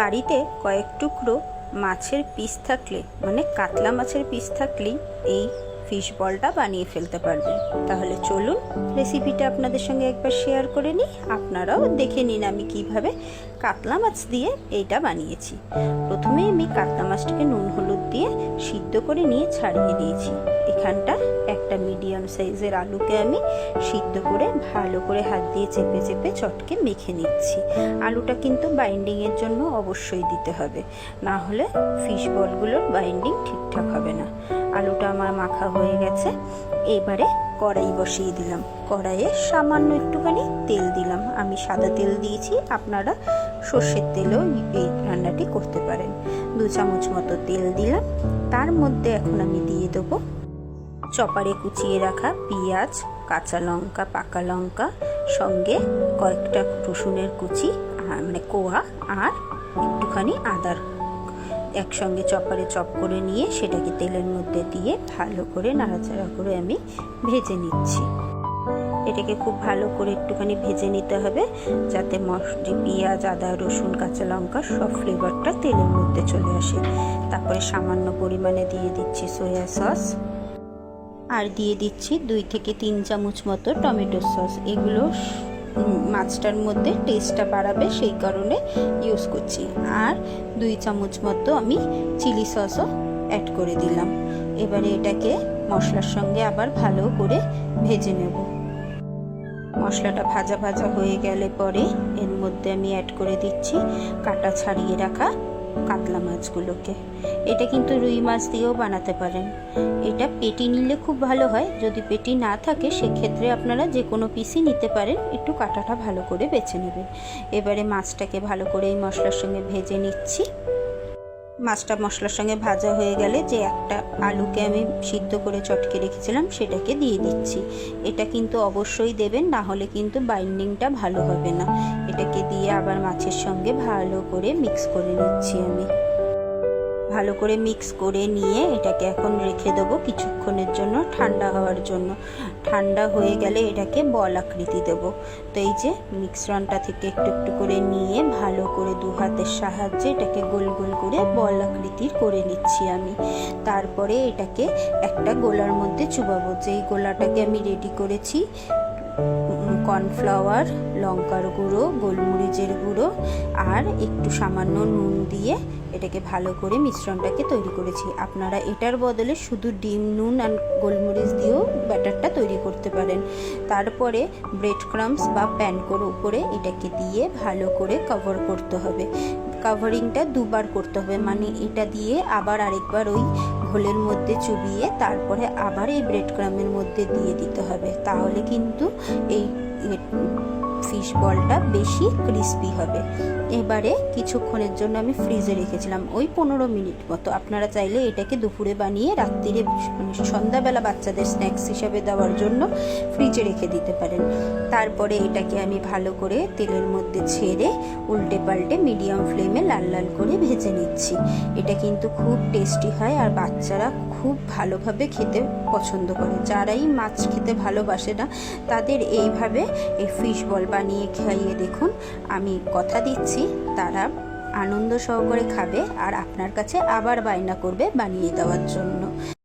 বাড়িতে কয়েক টুকরো মাছের পিস থাকলে মানে কাতলা মাছের পিস থাকলেই এই ফিশ বলটা বানিয়ে ফেলতে পারবেন তাহলে চলুন রেসিপিটা আপনাদের সঙ্গে একবার শেয়ার করে নিই। আপনারাও দেখে নিন আমি কীভাবে কাতলা মাছ দিয়ে এইটা বানিয়েছি। প্রথমে আমি কাতলা মাছটাকে নুন হলুদ দিয়ে সিদ্ধ করে নিয়ে ছাড়িয়ে দিয়েছি। এখানটা একটা মিডিয়াম সাইজের আলুকে আমি সিদ্ধ করে ভালো করে হাত দিয়ে চেপে চেপে চটকে মেখে নিচ্ছি। আলুটা কিন্তু বাইন্ডিংয়ের জন্য অবশ্যই দিতে হবে। না হলে ফিশ বলগুলোর বাইন্ডিং ঠিকঠাক হবে না। আলুটা আমার মাখা হয়ে গেছে। এবারে কড়াই বসিয়ে দিলাম। কড়াইয়ে সামান্য একটুখানি তেল দিলাম। আমি সাদা তেল দিয়েছি। আপনারা সর্ষের তেলেও এই রান্নাটি করতে পারেন। দু চামচ মতো তেল দিলাম। তার মধ্যে এখন আমি দিয়ে দেবো চপারে কুচিয়ে রাখা পেঁয়াজ, কাঁচা লঙ্কা, পাকা লঙ্কা, সঙ্গে কয়েকটা রসুনের কুচি মানে কোয়া আর একটুখানি আদার। একসঙ্গে চপারে চপ করে নিয়ে সেটাকে তেলের মধ্যে দিয়ে ভালো করে নাড়াচাড়া করে আমি ভেজে নিচ্ছি। এটাকে খুব ভালো করে একটুখানি ভেজে নিতে হবে, যাতে মশ পেঁয়াজ, আদা, রসুন, কাঁচা লঙ্কা সব ফ্লেভারটা তেলের মধ্যে চলে আসে। তারপরে সামান্য পরিমাণে দিয়ে দিচ্ছি সয়া সস আর দিয়ে দিচ্ছি দুই থেকে তিন চামচ মতো টমেটো সস। এগুলো মাছটার মধ্যে টেস্টটা বাড়াবে সেই কারণে ইউজ করছি। আর দুই চামচ মতো আমি চিলি সসও অ্যাড করে দিলাম। এবারে এটাকে মশলার সঙ্গে আবার ভালো করে ভেজে নেব। মশলাটা ভাজা ভাজা হয়ে গেলে পরে এর মধ্যে আমি অ্যাড করে দিচ্ছি কাটা ছাড়িয়ে রাখা কাতলা মাছগুলোকে। এটা কিন্তু রুই মাছ দিয়েও বানাতে পারেন। এটা পেটি নিলে খুব ভালো হয়। যদি পেটি না থাকে, সেক্ষেত্রে আপনারা যে কোনো পিসই নিতে পারেন। একটু কাটাটা ভালো করে বেছে নেবেন। এবারে মাছটাকে ভালো করে এই মশলার সঙ্গে ভেজে নিচ্ছি। মাছটা মশলার সঙ্গে ভাজা হয়ে গেলে যে একটা আলুকে আমি সিদ্ধ করে চটকে রেখেছিলাম সেটাকে দিয়ে দিচ্ছি। এটা কিন্তু অবশ্যই দেবেন, না হলে কিন্তু বাইন্ডিংটা ভালো হবে না। এটাকে দিয়ে আবার মাছের সঙ্গে ভালো করে মিক্স করে নিচ্ছি আমি। ভালো করে মিক্স করে নিয়ে এটাকে এখন রেখে দেবো কিছুক্ষণের জন্য ঠান্ডা হওয়ার জন্য। ঠান্ডা হয়ে গেলে এটাকে বল আকৃতি দেবো। তো এই যে মিক্সরনটা থেকে একটু একটু করে নিয়ে ভালো করে দু হাতের সাহায্যে এটাকে গোল গোল করে বল আকৃতির করে নিচ্ছি আমি। তারপরে এটাকে একটা গোলার মধ্যে চুবাবো। যেই গোলাটাকে আমি রেডি করেছি কর্নফ্লাওয়ার, লঙ্কার গুঁড়ো, গোলমরিচের গুঁড়ো আর একটু সামান্য নুন দিয়ে এটাকে ভালো করে মিশ্রণটাকে তৈরি করেছি। আপনারা এটার বদলে শুধু ডিম, নুন আর গোলমরিচ দিয়েও ব্যাটারটা তৈরি করতে পারেন। তারপরে ব্রেড ক্রামস বা প্যানকোর উপরে এটাকে দিয়ে ভালো করে কভার করতে হবে। কাভারিংটা দুবার করতে হবে। মানে এটা দিয়ে আবার আরেকবার ওই ঘোলের মধ্যে চুবিয়ে তারপরে আবার এই ব্রেড ক্রামের মধ্যে দিয়ে দিতে হবে। তাহলে কিন্তু এই ফিশ বলটা বেশি ক্রিস্পি হবে। এবারে কিছুক্ষণের জন্য আমি ফ্রিজে রেখেছিলাম। ওই পনেরো মিনিট মতো। আপনারা চাইলে এটাকে দুপুরে বানিয়ে রাত্রিরে মানে সন্ধ্যাবেলা বাচ্চাদের স্ন্যাক্স হিসাবে দেওয়ার জন্য ফ্রিজে রেখে দিতে পারেন। তারপরে এটাকে আমি ভালো করে তেলের মধ্যে ছেড়ে উল্টে পাল্টে মিডিয়াম ফ্লেমে লাল লাল করে ভেজে নিচ্ছি। এটা কিন্তু খুব টেস্টি হয় আর বাচ্চারা খুব ভালোভাবে খেতে পছন্দ করে। যারাই মাছ খেতে ভালোবাসে না, তাদের এইভাবে এই ফিশ বল বানিয়ে খাইয়ে দেখুন। আমি কথা দিচ্ছি, তারা আনন্দ সহকারে খাবে আর আপনার কাছে আবার বায়না করবে বানিয়ে দেওয়ার জন্য।